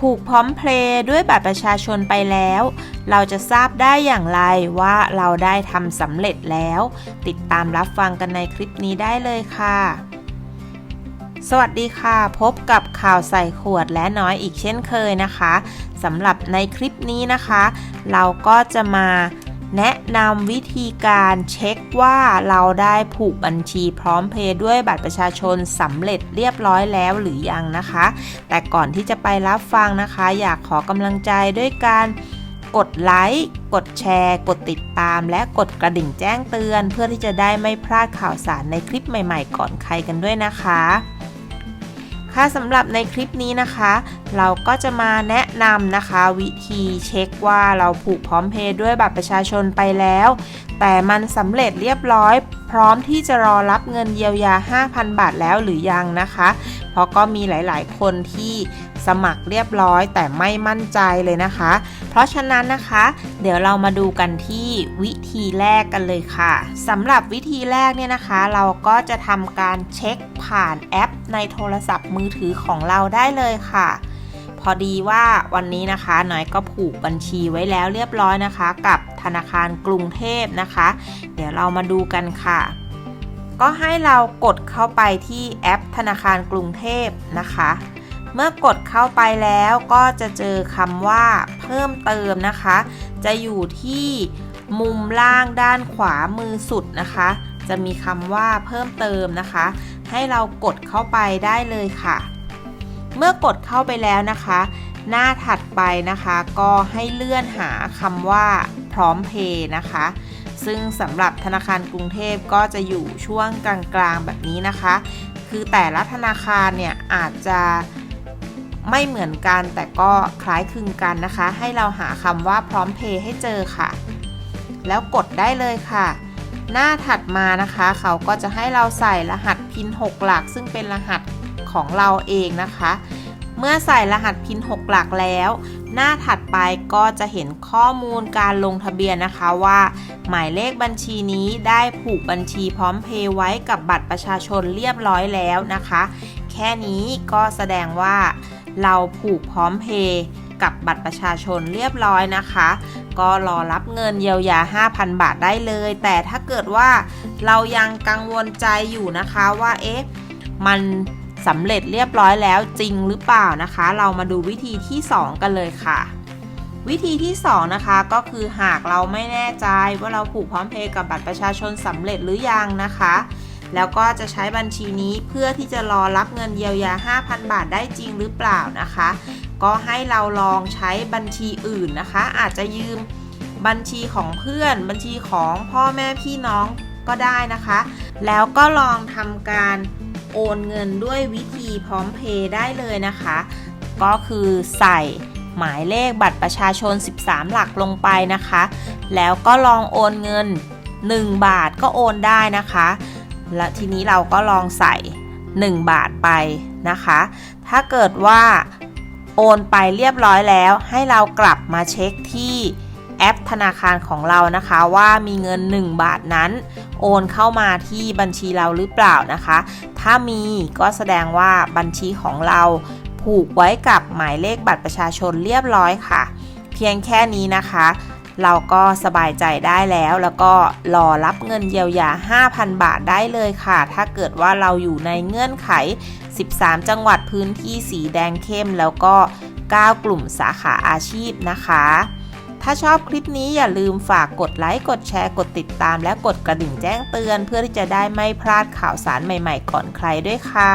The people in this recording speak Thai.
ผูกพร้อมเพลย์ด้วยบัตรประชาชนไปแล้ว เราจะทราบได้อย่างไรว่าเราได้ทำสำเร็จแล้ว ติดตามรับฟังกันในคลิปนี้ได้เลยค่ะ สวัสดีค่ะ พบกับข่าวใส่ขวดและน้อยอีกเช่นเคยนะคะสำหรับในคลิปนี้นะคะ เราก็จะมา แนะนำวิธีการเช็คว่าเราได้ผูกบัญชีพร้อมเพย์ด้วยบัตรประชาชนสำเร็จเรียบร้อยแล้วหรือยังนะคะ แต่ก่อนที่จะไปรับฟังนะคะ อยากขอกำลังใจด้วยการกดไลค์กดแชร์ กดติดตาม และกดกระดิ่งแจ้งเตือน เพื่อที่จะได้ไม่พลาดข่าวสารในคลิปใหม่ ๆ ก่อนใครกันด้วยนะคะ ค่ะสำหรับในคลิปนี้นะคะ เราก็จะมาแนะนำนะคะ วิธีเช็คว่าเราผูกพร้อมเพย์ด้วยบัตรประชาชนไปแล้ว แต่มันสำเร็จเรียบร้อย พร้อมที่จะรอรับเงินเยียวยา 5,000 บาทแล้วหรือยังนะคะ เพราะก็มีหลาย ๆ คนที่ สมัครเรียบร้อยแต่ไม่มั่นใจเลยนะคะ เพราะฉะนั้นนะคะ เดี๋ยวเรามาดูกันที่วิธีแรกกันเลยค่ะสำหรับวิธีแรกเนี่ยนะคะ เราก็จะทำการเช็คผ่านแอป ในโทรศัพท์มือถือของเราได้เลยค่ะพอดีว่าวันนี้นะคะหน่อยก็ผูกบัญชีไว้แล้วเรียบร้อยนะคะ กับธนาคารกรุงเทพนะคะ เดี๋ยวเรามาดูกันค่ะ ก็ให้เรากดเข้าไปที่แอปธนาคารกรุงเทพนะคะ เมื่อกดเข้าไปแล้วก็จะเจอคำว่าเพิ่มเติมนะคะ จะอยู่ที่มุมล่างด้านขวามือสุดนะคะ จะมีคำว่าเพิ่มเติมนะคะ ให้เรากดเข้าไปได้เลยค่ะ เมื่อกดเข้าไปแล้วนะคะ หน้าถัดไปนะคะ ก็ให้เลื่อนหาคำว่าพร้อมเพย์นะคะ ซึ่งสำหรับธนาคารกรุงเทพก็จะอยู่ช่วงกลางๆแบบนี้นะคะ คือแต่ละธนาคารเนี่ยอาจจะ ไม่เหมือนกันแต่ก็คล้ายคลึงกันนะคะ ให้เราหาคำว่าพร้อมเพย์ให้เจอค่ะ แล้วกดได้เลยค่ะ หน้าถัดมานะคะ เขาก็จะให้เราใส่รหัสพิน 6 หลัก ซึ่งเป็นรหัสของเราเองนะคะ เมื่อใส่รหัสพิน 6 หลักแล้ว หน้าถัดไปก็จะเห็นข้อมูลการลงทะเบียนนะคะว่า หมายเลขบัญชีนี้ได้ผูกบัญชีพร้อมเพย์ไว้กับบัตรประชาชนเรียบร้อยแล้วนะคะ แค่นี้ก็แสดงว่า เราผูกพร้อมเพย์กับบัตรประชาชนเรียบร้อยนะคะ ก็รอรับเงินเยียวยา 5,000 บาทได้เลย แต่ถ้าเกิดว่าเรายังกังวลใจอยู่นะคะว่าเอ๊ะมันสำเร็จเรียบร้อยแล้วจริงหรือเปล่านะคะ เรามาดูวิธีที่ 2 กันเลยค่ะ วิธีที่ 2 นะคะก็คือหากเราไม่แน่ใจว่าเราผูกพร้อมเพย์กับบัตรประชาชนสำเร็จหรือยังนะคะ แล้วก็จะใช้บัญชีนี้เพื่อที่จะรอรับเงินเยียวยา 5,000 บาทได้จริงหรือเปล่านะคะ ก็ให้เราลองใช้บัญชีอื่นนะคะ อาจจะยืมบัญชีของเพื่อน บัญชีของพ่อแม่พี่น้องก็ได้นะคะ แล้วก็ลองทำการโอนเงินด้วยวิธีพร้อมเพย์ได้เลยนะคะ ก็คือใส่หมายเลขบัตรประชาชน 13 หลักลงไปนะคะ แล้วก็ลองโอนเงิน 1 บาทก็โอนได้นะคะ และทีนี้เราก็ลองใส่ 1 บาทไปนะคะ ถ้าเกิดว่าโอนไปเรียบร้อยแล้ว ให้เรากลับมาเช็คที่แอปธนาคารของเรานะคะว่ามีเงิน 1 บาทนั้น โอนเข้ามาที่บัญชีเราหรือเปล่านะคะ ถ้ามีก็แสดงว่าบัญชีของเราผูกไว้กับหมายเลขบัตรประชาชนเรียบร้อยค่ะ เพียงแค่นี้นะคะ เราก็สบายใจได้แล้ว แล้วก็รอรับเงินเยียวยา 5,000 บาทได้เลยค่ะ ถ้าเกิดว่าเราอยู่ในเงื่อนไข 13 จังหวัดพื้นที่สีแดงเข้ม แล้วก็ 9 กลุ่มสาขาอาชีพนะคะ ถ้าชอบคลิปนี้อย่าลืมฝากกดไลค์ กดแชร์ กดติดตาม และกดกระดิ่งแจ้งเตือน เพื่อที่จะได้ไม่พลาดข่าวสารใหม่ ๆ ก่อนใครด้วยค่ะ